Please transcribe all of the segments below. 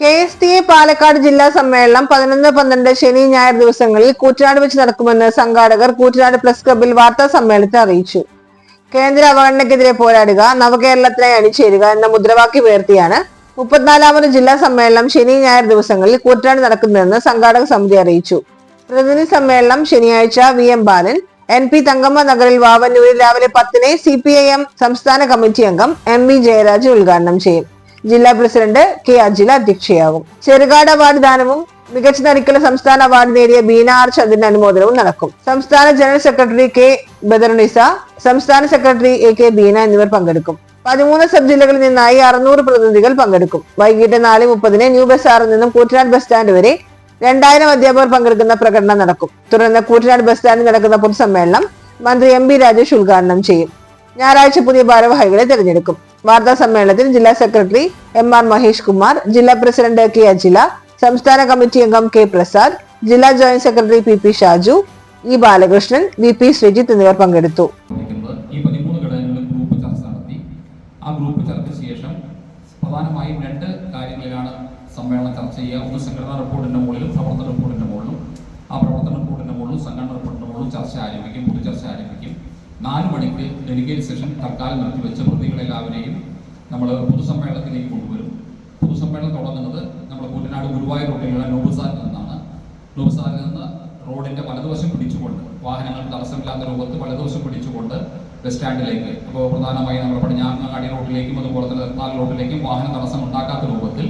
K S T A Palakkad ജില്ലാ സമ്മേളനം പതിനൊന്ന് പന്ത്രണ്ട് ശനി ഞായർ ദിവസങ്ങളിൽ കൂറ്റനാട് വെച്ച് നടക്കുമെന്ന് സംഘാടകർ കൂറ്റനാട് പ്രസ് ക്ലബിൽ വാർത്താ സമ്മേളനത്തിൽ അറിയിച്ചു. കേന്ദ്ര അവഗണനയ്ക്കെതിരെ പോരാടുക നവകേരളത്തിനായി അണിചേരുക എന്ന മുദ്രാവാക്യം ഉയർത്തിയാണ് മുപ്പത്തിനാലാമത് ജില്ലാ സമ്മേളനം ശനി ഞായർ ദിവസങ്ങളിൽ കൂറ്റനാട് നടക്കുന്നതെന്ന് സംഘാടക സമിതി അറിയിച്ചു. പ്രതിനിധി സമ്മേളനം ശനിയാഴ്ച V M Balan N P Thankamma നഗറിൽ വാവന്നൂരിൽ രാവിലെ പത്തിന് സി പി ഐ എം സംസ്ഥാന കമ്മിറ്റി അംഗം എം വി ജയരാജ് ഉദ്ഘാടനം ചെയ്യും. ജില്ലാ പ്രസിഡന്റ് കെ അജില അധ്യക്ഷയാകും. ചെറുകാട് അവാർഡ് ദാനവും മികച്ച നരിക്കുള്ള സംസ്ഥാന അവാർഡ് നേടിയ ബീന ആർ ചന്ദ്രന്റെ അനുമോദനവും നടക്കും. സംസ്ഥാന ജനറൽ സെക്രട്ടറി കെ ബദർണിസ സംസ്ഥാന സെക്രട്ടറി എ കെ ബീന എന്നിവർ പങ്കെടുക്കും. പതിമൂന്ന് സബ് ജില്ലകളിൽ നിന്നായി അറുന്നൂറ് പ്രതിനിധികൾ പങ്കെടുക്കും. വൈകിട്ട് നാല് മുപ്പതിന് ന്യൂ ബസാറിൽ നിന്നും കൂറ്റനാട് ബസ് സ്റ്റാൻഡ് വരെ രണ്ടായിരം അധ്യാപകർ പങ്കെടുക്കുന്ന പ്രകടനം നടക്കും. തുടർന്ന് കൂറ്റനാട് ബസ് സ്റ്റാൻഡിൽ നടക്കുന്ന പൊതുസമ്മേളനം മന്ത്രി എം ബി രാജേഷ് ഉദ്ഘാടനം ചെയ്യും. ഞായറാഴ്ച പുതിയ ഭാരവാഹികളെ തെരഞ്ഞെടുക്കും. വാർത്താ സമ്മേളനത്തിൽ ജില്ലാ secretary M R Mahesh Kumar ജില്ലാ പ്രസിഡന്റ് കെ അജില സംസ്ഥാന കമ്മിറ്റി അംഗം കെ പ്രസാദ് ജില്ലാ joint secretary P P Shaju E Balakrishnan V P Sreejith എന്നിവർ പങ്കെടുത്തു. ചർച്ച ആ ഗ്രൂപ്പ് ചർച്ചയ്ക്ക് ശേഷം പ്രധാനമായും രണ്ട് കാര്യങ്ങളിലാണ് സമ്മേളനം ചർച്ച ചെയ്യുക. ഒന്ന് സംഘടനാ റിപ്പോർട്ടിന്റെ മുകളിലും പ്രവർത്തന റിപ്പോർട്ടിന്റെ മുകളിലും. ആ പ്രവർത്തന റിപ്പോർട്ടിന്റെ മുകളിലും സംഘടനാ റിപ്പോർട്ടിന്റെ മുകളിലും ചർച്ച ആരംഭിക്കും പൊതുചർച്ച ആരംഭിക്കും. നാല് മണിക്ക് ഡെലിഗേറ്റ് സെഷൻ തൽക്കാലം നിർത്തിവെച്ച പ്രതികളെല്ലാവരെയും നമ്മൾ പൊതുസമ്മേളനത്തിലേക്ക് കൊണ്ടുവരും. പൊതുസമ്മേളനം തുടങ്ങുന്നത് നമ്മൾ കുട്ടനാട് ഗുരുവായൂർ റോഡിലുള്ള നോബുസാറിൽ നിന്നാണ്. നോബുസാറിൽ നിന്ന് റോഡിന്റെ വലതുവശം പിടിച്ചുകൊണ്ട് വാഹനങ്ങൾ തടസ്സമില്ലാത്ത രൂപത്തിൽ വലതുവശം പിടിച്ചുകൊണ്ട് ബസ് സ്റ്റാൻഡിലേക്ക് അപ്പോൾ പ്രധാനമായും നമ്മുടെ പടിഞ്ഞാറങ്ങാടി റോഡിലേക്കും അതുപോലെ തന്നെ നിർത്താൽ റോഡിലേക്കും വാഹന തടസ്സം ഉണ്ടാക്കാത്ത രൂപത്തിൽ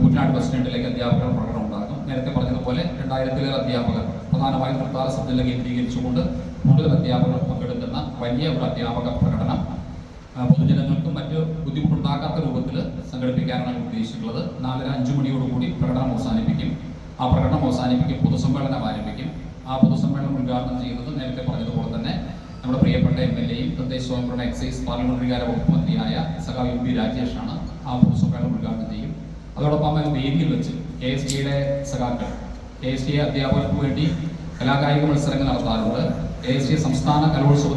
കുട്ടനാട് ബസ് സ്റ്റാൻഡിലേക്ക് അധ്യാപകർ പ്രകടനം ഉണ്ടാക്കും നേരത്തെ പറഞ്ഞതുപോലെ രണ്ടായിരത്തിലേറെ അധ്യാപകർ പ്രധാനമായും നിർത്താല സബ് ജില്ല കേന്ദ്രീകരിച്ചുകൊണ്ട് കൂടുതൽ അധ്യാപകർ പങ്കെടുക്കുന്ന വലിയ ഒരു അധ്യാപക പ്രകടനം പൊതുജനങ്ങൾക്കും മറ്റ് ബുദ്ധിമുട്ടുണ്ടാക്കാത്ത രൂപത്തിൽ സംഘടിപ്പിക്കാനാണ് ഉദ്ദേശിച്ചിട്ടുള്ളത്. നാലര അഞ്ചു മണിയോടുകൂടി പ്രകടനം അവസാനിപ്പിക്കും. ആ പ്രകടനം അവസാനിപ്പിക്കും പൊതുസമ്മേളനം ആരംഭിക്കും. ആ പൊതുസമ്മേളനം ഉദ്ഘാടനം ചെയ്യുന്നത് നേരത്തെ പറഞ്ഞതുപോലെ തന്നെ നമ്മുടെ പ്രിയപ്പെട്ട എം എൽ എയും തദ്ദേശ സ്വയംഭരണ എക്സൈസ് പാർലമെന്ററി കാര്യ വകുപ്പ് മന്ത്രിയായ സഖാവ് എം പി രാജേഷാണ് ആ പൊതുസമ്മേളനം ഉദ്ഘാടനം ചെയ്യും. അതോടൊപ്പം വേദിയിൽ വെച്ച് കെ എസ് ടിയുടെ സഖാക്കൾ കെ എസ് ടി അധ്യാപകർക്ക് വേണ്ടി കലാകായിക മത്സരങ്ങൾ നടത്താറുണ്ട്. കെ എസ് ടി സംസ്ഥാന കലോത്സവത്തിൽ